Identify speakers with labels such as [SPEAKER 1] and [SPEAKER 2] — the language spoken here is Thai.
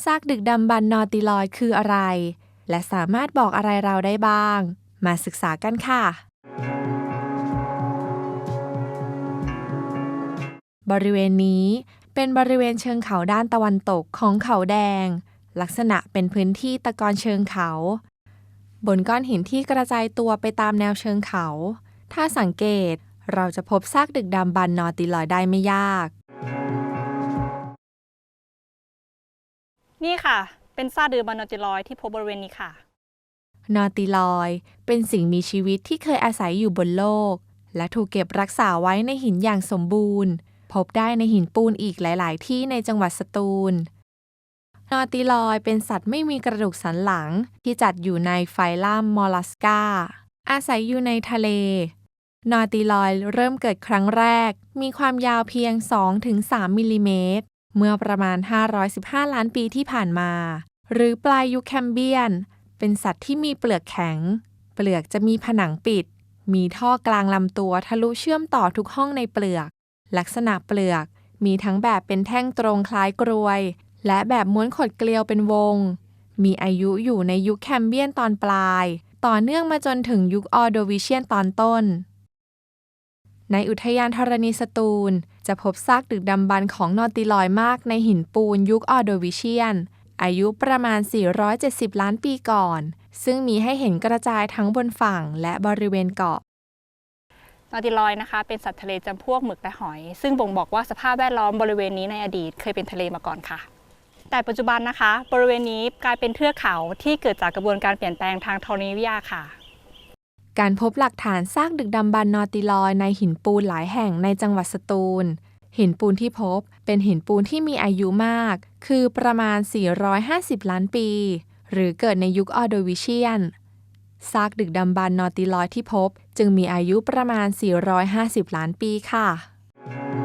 [SPEAKER 1] ซากดึกดำบรรนอติลอยคืออะไร และสามารถบอกอะไรเราได้บ้าง มาศึกษากันค่ะ บริเวณนี้เป็นบริเวณเชิงเขาด้านตะวันตกของเขาแดง ลักษณะเป็นพื้นที่ตะกอนเชิงเขา บนก้อนหินที่กระจายตัวไปตามแนวเชิงเขา ถ้าสังเกตเราจะพบซากดึกดำบรรนอติลอยได้ไม่ยาก
[SPEAKER 2] นี่ค่ะ เป็นซากเดือบานอติลอยที่พบบริเวณนี้ค่ะ
[SPEAKER 1] นอติลอยเป็นสิ่งมีชีวิตที่เคยอาศัยอยู่บนโลก และถูกเก็บรักษาไว้ในหินอย่างสมบูรณ์ พบได้ในหินปูนอีกหลาย ๆ ที่ในจังหวัดสตูล นอติลอยเป็นสัตว์ไม่มีกระดูกสันหลังที่จัดอยู่ในไฟลัมมอลลัสกาอาศัยอยู่ในทะเล นอติลอยเริ่มเกิดครั้งแรก มีความยาวเพียง 2-3มิลลิเมตร เมื่อประมาณ 515 ล้านปีที่ผ่านมา หรือปลายยุคแคมเบียน เป็นสัตว์ที่มีเปลือกแข็ง เปลือกจะมีผนังปิด มีท่อกลางลำตัวทะลุเชื่อมต่อทุกห้องในเปลือก ลักษณะเปลือกมีทั้งแบบเป็นแท่งตรงคล้ายกรวย และแบบม้วนขดเกลียวเป็นวง มีอายุอยู่ในยุคแคมเบียนตอนปลาย ต่อเนื่องมาจนถึงยุคออโดวิเชียนตอนต้น ในอุทยานธรณีสตูล จะพบซากดึกดำบรรพ์ของนอติลอยมากในหินปูนยุคออโดวิเชียน อายุประมาณ 470 ล้านปีก่อน ซึ่งมีให้เห็นกระจายทั้งบนฝั่งและบริเวณเกาะ
[SPEAKER 2] นอติลอยนะคะเป็นสัตว์ทะเลจำพวกหมึกและหอย ซึ่งบ่งบอกว่าสภาพแวดล้อมบริเวณนี้ในอดีตเคยเป็นทะเลมาก่อนค่ะ แต่ปัจจุบันนะคะ บริเวณนี้กลายเป็นเทือกเขาที่เกิดจากกระบวนการเปลี่ยนแปลงทางธรณีวิทยาค่ะ
[SPEAKER 1] การพบหลักฐานซากดึกดำบรรนอติลอยในหินปูนหลายแห่งในจังหวัดสตูล หินปูนที่พบเป็นหินปูนที่มีอายุมาก คือประมาณ 450 ล้านปี หรือเกิดในยุคออโดวิเชียน ซากดึกดำบรรนอติลอยที่พบ จึงมีอายุประมาณ 450 ล้านปีค่ะ